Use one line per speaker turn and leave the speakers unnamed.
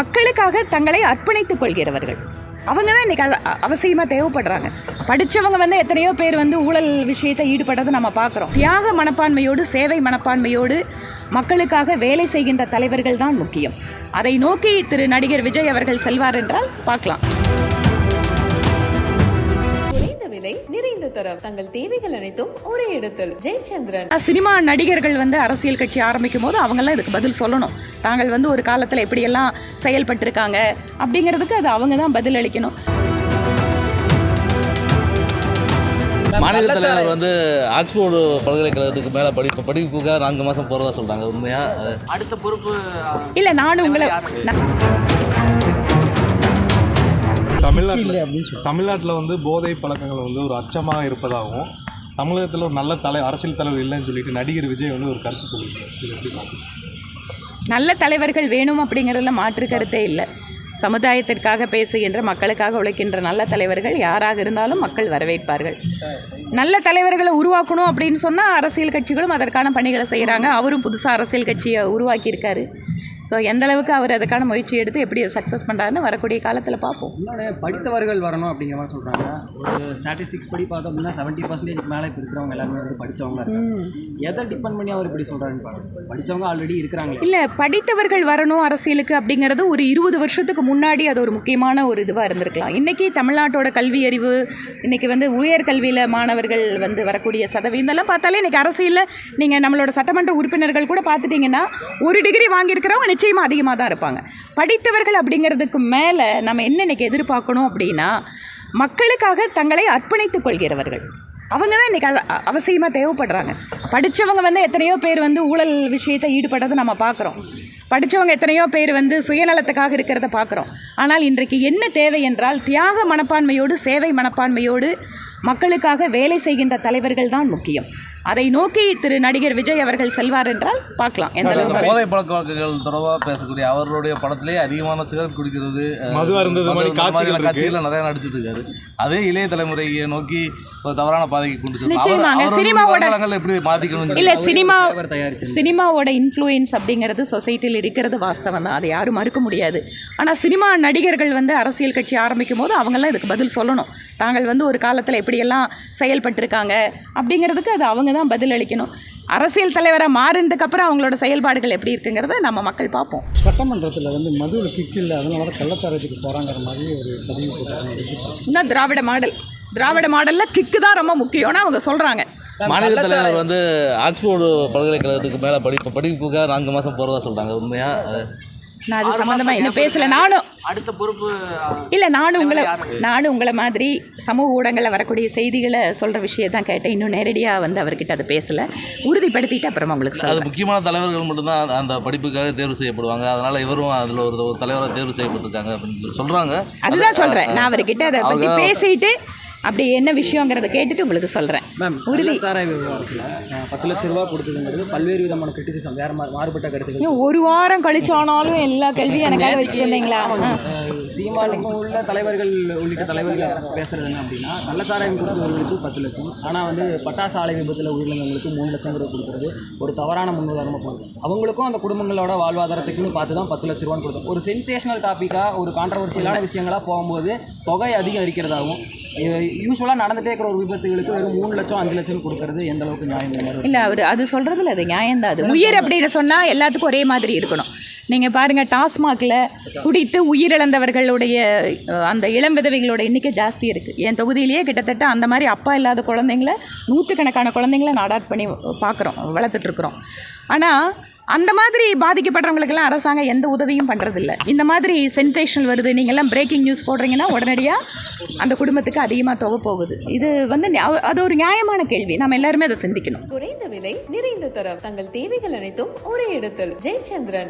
மக்களுக்காக தங்களை அர்ப்பணித்துக் கொள்கிறவர்கள். அவங்க தான் இன்றைக்கி அவசியமாக தேவைப்படுறாங்க. படித்தவங்க வந்து எத்தனையோ பேர் வந்து ஊழல் விஷயத்தை ஈடுபடுறதை நம்ம பார்க்குறோம். தியாக மனப்பான்மையோடு சேவை மனப்பான்மையோடு மக்களுக்காக வேலை செய்கின்ற தலைவர்கள் தான் முக்கியம். அதை நோக்கி திரு நடிகர் விஜய் அவர்கள் செல்வார் என்றால் பார்க்கலாம்.
விலை நிறைந்த தரம். தங்கள் தேவைகள் அனைத்தும் ஒரே இடத்தில். ஜெயச்சந்திரன்.
சினிமா நடிகர்கள் வந்து அரசியல் கட்சி ஆரம்பிக்கும் போது அவங்கெல்லாம் இதுக்கு பதில் சொல்லணும். தாங்கள் வந்து ஒரு காலத்தில் எப்படியெல்லாம் செயல்பட்டிருக்காங்க அப்படிங்கிறதுக்கு அது அவங்க தான் பதில் அளிக்கணும்.
மாநில தலைவர் வந்து ஆக்ஸ்போர்டு பல்கலைக்கழகத்துக்கு மேலே படிப்பு படிப்புக்காக நான்கு மாதம் போகிறதா சொல்கிறாங்க உண்மையா?
அடுத்த பொறுப்பு
இல்லை நானும் உங்களை
தமிழ்நாட்டில் தமிழ்நாட்டில் வந்து போதை பழக்கங்கள் வந்து ஒரு அச்சமாக இருப்பதாகவும் தமிழகத்தில் ஒரு நல்ல தலை அரசியல் தலைவர் இல்லைன்னு சொல்லிட்டு நடிகர் விஜய் வந்து ஒரு கருத்து சொல்லியிருக்காரு. இது எப்படி பார்க்குறீங்க?
நல்ல தலைவர்கள் வேணும் அப்படிங்கிறதுல மாற்று கருத்தே இல்லை. சமுதாயத்திற்காக பேசுகின்ற மக்களுக்காக உழைக்கின்ற நல்ல தலைவர்கள் யாராக இருந்தாலும் மக்கள் வரவேற்பார்கள். நல்ல தலைவர்களை உருவாக்கணும் அப்படின்னு சொன்னால் அரசியல் கட்சிகளும் அதற்கான பணிகளை செய்கிறாங்க அவரும் புதுசாக அரசியல் கட்சியை உருவாக்கியிருக்காரு. ஸோ எந்த அளவுக்கு அவர் அதுக்கான முயற்சி எடுத்து எப்படி சக்ஸஸ் பண்ணுறாருன்னு வரக்கூடிய காலத்தில் பார்ப்போம்.
இன்னொன்று படித்தவர்கள் வரணும் அப்படிங்கிற மாதிரி சொல்கிறாங்க ஒரு ஸ்டாட்டிஸ்டிக்ஸ் படி பார்த்தோம் அப்படின்னா செவன்ட்டி பர்சன்டேஜ் மேலே இப்போ இருக்கிறவங்க எல்லாருமே வந்து படித்தவங்க எதை டிபெண்ட் பண்ணி அவர் இப்படி சொல்கிறாருன்னு பாருங்க. படித்தவங்க ஆல்ரெடி இருக்கிறாங்களே.
இல்லை படித்தவர்கள் வரணும் அரசியலுக்கு அப்படிங்கிறது ஒரு இருபது வருஷத்துக்கு முன்னாடி அது ஒரு முக்கியமான ஒரு இதுவாக இருந்திருக்கலாம். இன்றைக்கி தமிழ்நாட்டோட கல்வி அறிவு இன்றைக்கி வந்து உயர்கல்வியில் மாணவர்கள் வந்து வரக்கூடிய சதவீதம். எல்லாம் பார்த்தாலே இன்றைக்கி அரசியலில் நீங்கள் நம்மளோட சட்டமன்ற உறுப்பினர்கள் கூட பார்த்துட்டிங்கன்னா ஒரு டிகிரி வாங்கியிருக்கிறவங்க நிச்சயமாக அதிகமாக தான் இருப்பாங்க. படித்தவர்கள் அப்படிங்கிறதுக்கு மேலே நம்ம என்ன இன்றைக்கி எதிர்பார்க்கணும் அப்படின்னா மக்களுக்காக தங்களை அர்ப்பணித்துக் கொள்கிறவர்கள். அவங்க தான் இன்றைக்கி அவசியமாக தேவைப்படுறாங்க. படித்தவங்க வந்து எத்தனையோ பேர் வந்து ஊழல் விஷயத்தை ஈடுபடுறதை நம்ம பார்க்குறோம். படித்தவங்க எத்தனையோ பேர் வந்து சுயநலத்துக்காக இருக்கிறத பார்க்குறோம். ஆனால் இன்றைக்கு என்ன தேவை என்றால் தியாக மனப்பான்மையோடு சேவை மனப்பான்மையோடு மக்களுக்காக வேலை செய்கின்ற தலைவர்கள் தான் முக்கியம். அதை நோக்கி திரு நடிகர் விஜய் அவர்கள் செல்வார் என்றால் பார்க்கலாம். எந்த அளவுக்கு
போதை பழக்க வழக்கங்கள் தொடர்பாக பேசக்கூடிய அவர்களுடைய படத்திலே அதிகமான சிகரெட் குடிக்கிறது
மது அருந்தது காட்சிகள்
நிறைய நடிச்சிட்டு இருக்காரு. அதே இளைய தலைமுறையை நோக்கி ஒரு தவறான பாதைக்கு கொண்டு
நிச்சயமாங்க. சினிமாவோட-
எப்படி மாற்றிக்கணும்
இல்லை சினிமா சினிமாவோட இன்ஃப்ளூயன்ஸ் அப்படிங்கிறது சொசைட்டியில் இருக்கிறது வாஸ்தவம் தான். அதை யாரும் மறுக்க முடியாது. ஆனால் சினிமா நடிகர்கள் வந்து அரசியல் கட்சி ஆரம்பிக்கும் போது அவங்கெல்லாம் இதுக்கு பதில் சொல்லணும். தாங்கள் வந்து ஒரு காலத்தில் எப்படியெல்லாம் செயல்பட்டிருக்காங்க அப்படிங்கிறதுக்கு அது அவங்க தான் பதில் அளிக்கணும். அரசியல் தலைவராக மாறினதுக்கப்புறம் அவங்களோட செயல்பாடுகள் எப்படி இருக்குங்கிறத நம்ம மக்கள் பார்ப்போம்.
சட்டமன்றத்தில் வந்து மதுவில் கிக் இல்லை அதனால தான் கள்ளச்சாராயத்துக்கு போகிறாங்கிற மாதிரி ஒரு பதிவு
திராவிட மாடல். திராவிட மாடலில் கிக்கு தான் ரொம்ப முக்கியம்னு அவங்க சொல்கிறாங்க
மாநில தலைவர் வந்து ஆக்ஸ்போர்டு பல்கலைக்கழகத்துக்கு மேலே படிப்பு படிப்புக்காக நான்கு மாதம் போகிறதா சொல்கிறாங்க உண்மையா? அது
நான் அது சம்மந்தமாக இன்னும் பேசலை நானும்
அடுத்த பொறுப்பு
இல்லை நானும் உங்களை நானும் உங்களை மாதிரி சமூக ஊடகங்களில் வரக்கூடிய செய்திகளை சொல்கிற விஷயத்தான் கேட்டேன். இன்னும் நேரடியாக வந்து அவர்கிட்ட அதை பேசலை. உறுதிப்படுத்திட்டு அப்புறமா உங்களுக்கு
அது முக்கியமான தலைவர்கள் மட்டும்தான் அந்த- படிப்புக்காக தேர்வு செய்யப்படுவாங்க. அதனால இவரும் அதில் ஒரு தலைவராக தேர்வு செய்யப்பட்டிருக்காங்க அப்படின்னு சொல்லி சொல்றாங்க.
அதுதான் சொல்கிறேன் நான் அவர்கிட்ட அதை பற்றி பேசிட்டு அப்படி என்ன விஷயங்கிறத கேட்டுட்டு உங்களுக்கு சொல்கிறேன்
மேம்
உறுதி.
கள்ளச்சாராய விவகாரத்தில் பத்து லட்ச ரூபா கொடுத்ததுங்கிறது பல்வேறு விதமான கிரிட்டிசிசம் வேறு மா மாறுபட்ட கருத்துக்கள்.
ஒரு வாரம் கழிச்சானாலும் எல்லா கேள்வியும் எனக்காக வச்சுட்டு.
அஹ், சீமானுக்கும் உள்ள தலைவர்கள் உள்ளிட்ட தலைவர்கள் பேசுறது என்ன அப்படின்னா கள்ளச்சாராயம் கொடுத்தவர்களுக்கு பத்து லட்சம் ஆனால் வந்து பட்டாசு ஆலை விபத்தில் உயிரிழந்தவங்களுக்கு மூணு லட்சங்கிறது கொடுக்குறது ஒரு தவறான முன்னுதாரணமாக போகுது. அவங்களுக்கும் அந்த குடும்பங்களோட வாழ்வாதாரத்துக்குன்னு பார்த்து தான் பத்து லட்ச ரூபான்னு கொடுத்தோம். ஒரு சென்சேஷனல் டாப்பிக்காக ஒரு கான்ட்ரவர்சியலான விஷயங்களாக போகும்போது தொகை அதிகம் இருக்கிறதாகவும் யூஸ்வலாக நடந்துகிட்டே இருக்கிற ஒரு விபத்துகளுக்கு வெறும் மூணு லட்சம் அஞ்சு லட்சம் கொடுக்கறது எந்த அளவுக்கு நியாயம்
இல்லை அவர் அது சொல்கிறதுல அது நியாயம்தான். அது உயிர் அப்படின்னு சொன்னால் எல்லாத்துக்கும் ஒரே மாதிரி இருக்கணும். நீங்கள் பாருங்கள் டாஸ்மாகில் குடித்து உயிரிழந்தவர்களுடைய அந்த இளம் விதவைகளோட எண்ணிக்கை ஜாஸ்தி இருக்குது என் தொகுதியிலேயே கிட்டத்தட்ட அந்த மாதிரி அப்பா இல்லாத குழந்தைங்கள நூற்றுக்கணக்கான குழந்தைங்கள நான் அடாப்ட் பண்ணி பார்க்குறோம் வளர்த்துட்ருக்குறோம். ஆனால் அந்த மாதிரி பாதிக்கப்படுறவங்களுக்கெல்லாம் அரசாங்கம் எந்த உதவியும் பண்ணுறதில்ல இந்த மாதிரி சென்சேஷனல் வருது நீங்கள்லாம் பிரேக்கிங் நியூஸ் போடுறீங்கன்னா உடனடியாக அந்த குடும்பத்துக்கு அதிகமாக தொகை போகுது. இது வந்து நியா- அது ஒரு நியாயமான கேள்வி. நம்ம எல்லாருமே அதை சிந்திக்கணும்.
குறைந்த விலை நிறைந்த தரம். தங்கள் தேவைகள் அனைத்தும் ஒரே இடத்தில். ஜெயச்சந்திரன்.